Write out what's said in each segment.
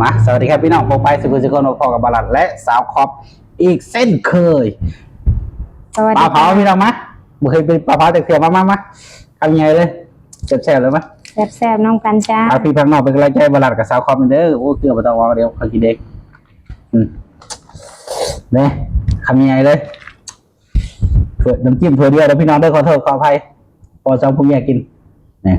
มาสวัสดีครับพี่น้องโปรไปสุขุมสุขนพอกับบาลัดและสาวคอปอีกเส้นเคยสวัสปดีลาเผาพี่น้องมะบ่เคยเป็นปลาเผาแต่เสียมามามาทำยังไงเลยแซ่บๆเลยมะแซ่บๆน้องกันจ้าเอาพี่พังนอกเป็นกำลังใจให้บาลัดกับสาวคอปเด้อโอ้เกลือมาต้องวางเดี๋ยวเขากินเด็กอืมเนี่ยทำยังไงเลยเผื่อน้ำจิ้มเผื่อเดียวเดี๋ยวพี่น้องได้อขอโทษขออภัยพอสองผมอยากกินเนี่ย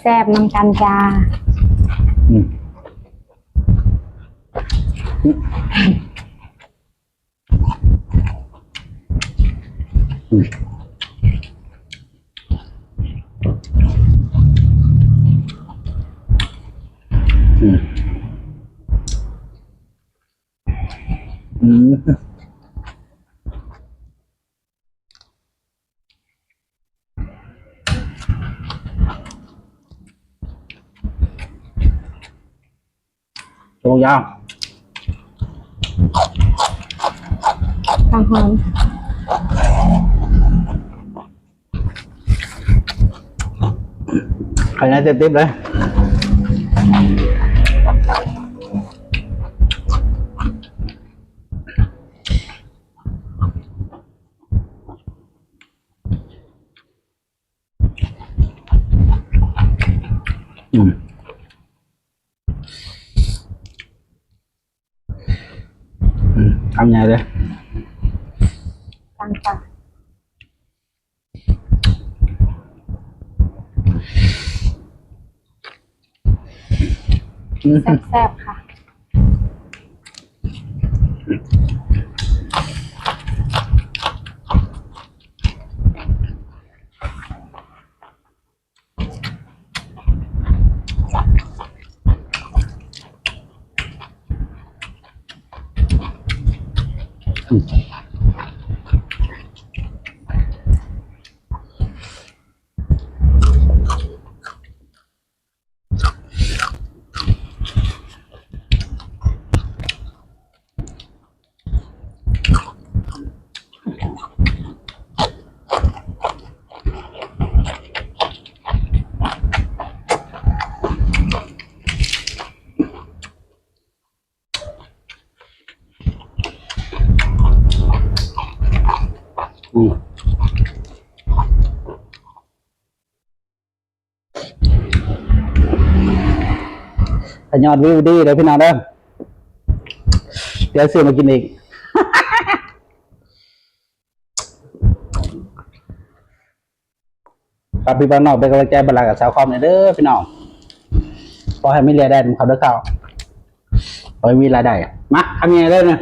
แซ่บๆน้ำกันจ้าอืมอืม โชว์ยาวทางหอมใครน่าจะติ๊บเลย อืมทำไงเลยกลางจ้าอืมแซ่บๆค่ะ Hum. อืมถ้ายอดวิวดีเลยพี่น้องเด้อเดี๋ยวซื้อมากินอีก ครับพี่บ้านนอกเป็นกำลังใจบรรลากับสาวคอมหน่อยเด้อพี่น้องพอให้มีรายได้มันเขาเด้อเก่าพอให้มีรายได้ มาทำยังไงเลยเนี่ย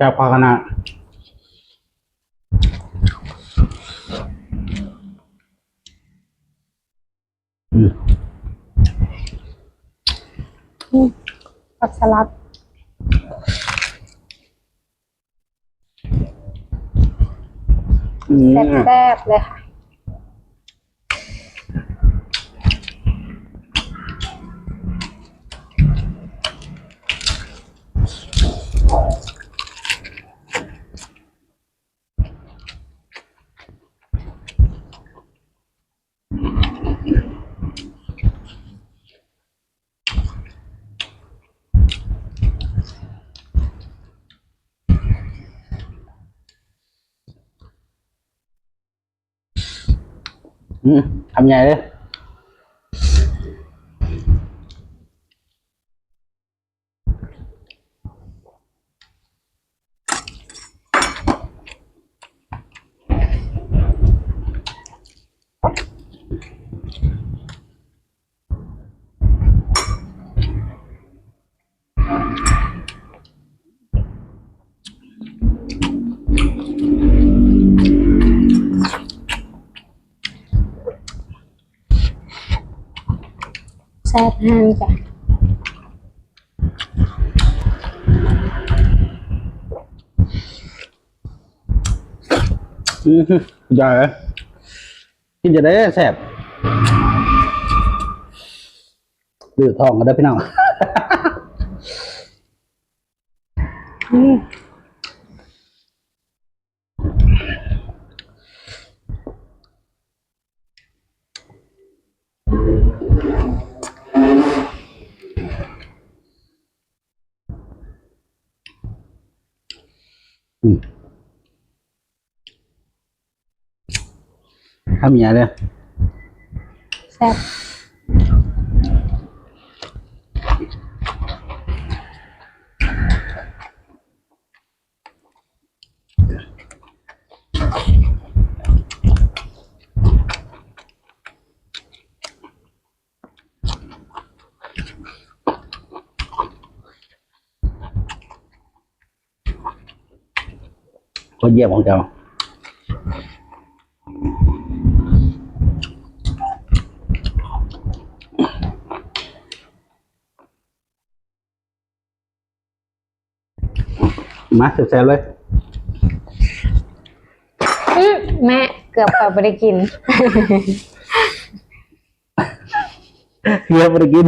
แก้วพาคณะอืมอืมผักสลัดอืมแซ่บๆเลยค่ะ อืมทำไงเลย แซ่บแห้งจ้ะอือฮึใหญ่กินจะได้แซ่บดื้อทองกันได้พี่น้อง อืม ทำยังไงเลยแซ่บคนเยี่ยมของเจ้า มาแซ่บๆเลย อืมแม่เกือบไปไม่ได้กิน เฮียไม่ได้กิน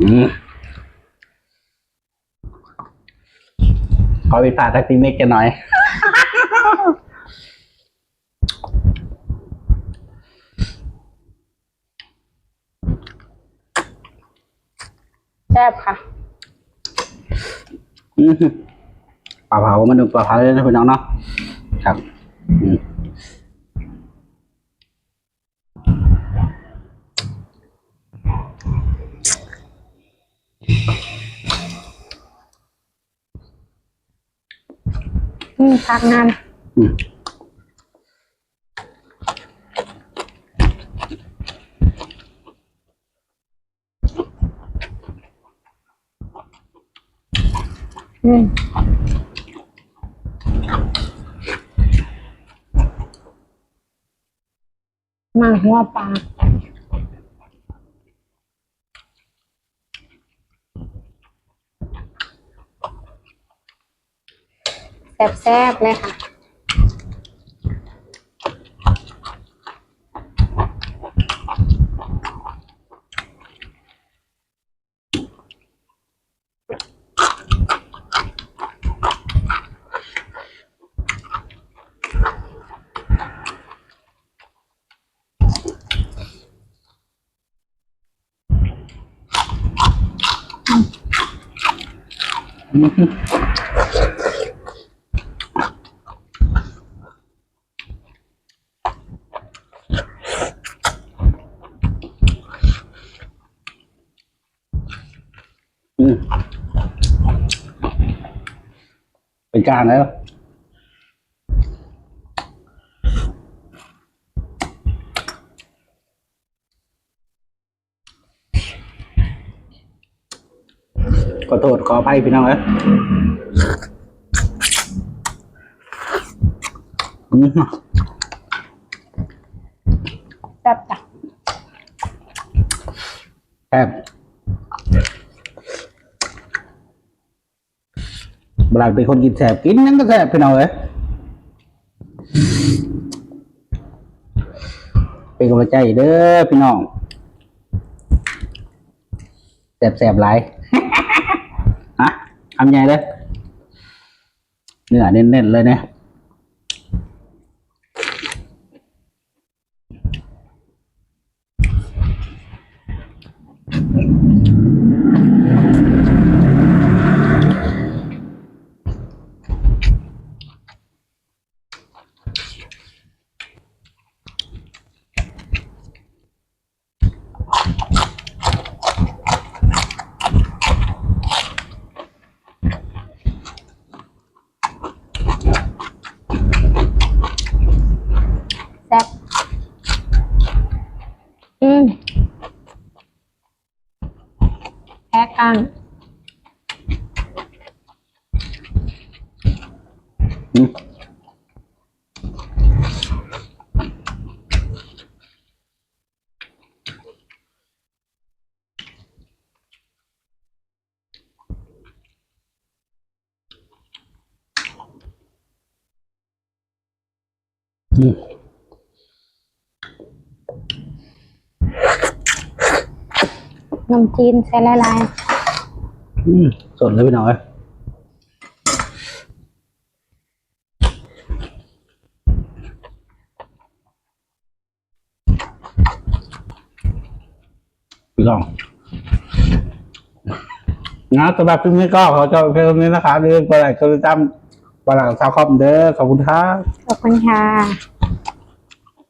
อืมขอไปผ่าทักซีเมกกันหน่อย แซ่บค่ะอืมปลาเผามันดูปลาเผาเลยนะพี่น้องเนาะครับอืมอืมพักงานอืม อืมมาหัวปลาแซ่บๆเลยค่ะ อืมอืมเป็นกลางแล้ว ข อโทษขออภัยพี่น้องเอ้ยอืมแซ่บจ้ะแอบบลาเป็นคนกินแสบกินนั่นก็แสบพี่น้องเอ้ยเป็นกำลังใจเด้อพี่น้องแสบแสบหลายฮะ ทำไงเลยเนื้อเน้นๆเลยเนี่ย ข้างอืมนมจีนใส่ละลาย สดเลยพี่น้อยพี่น้องนะสำหรับคลิปนี้ก็ขอจบเพียงเท่านี้นะครับอย่าลืมกดไลค์กดติดตามบาลังซาวคอมเด้อขอบคุณครับขอบคุณค่ะ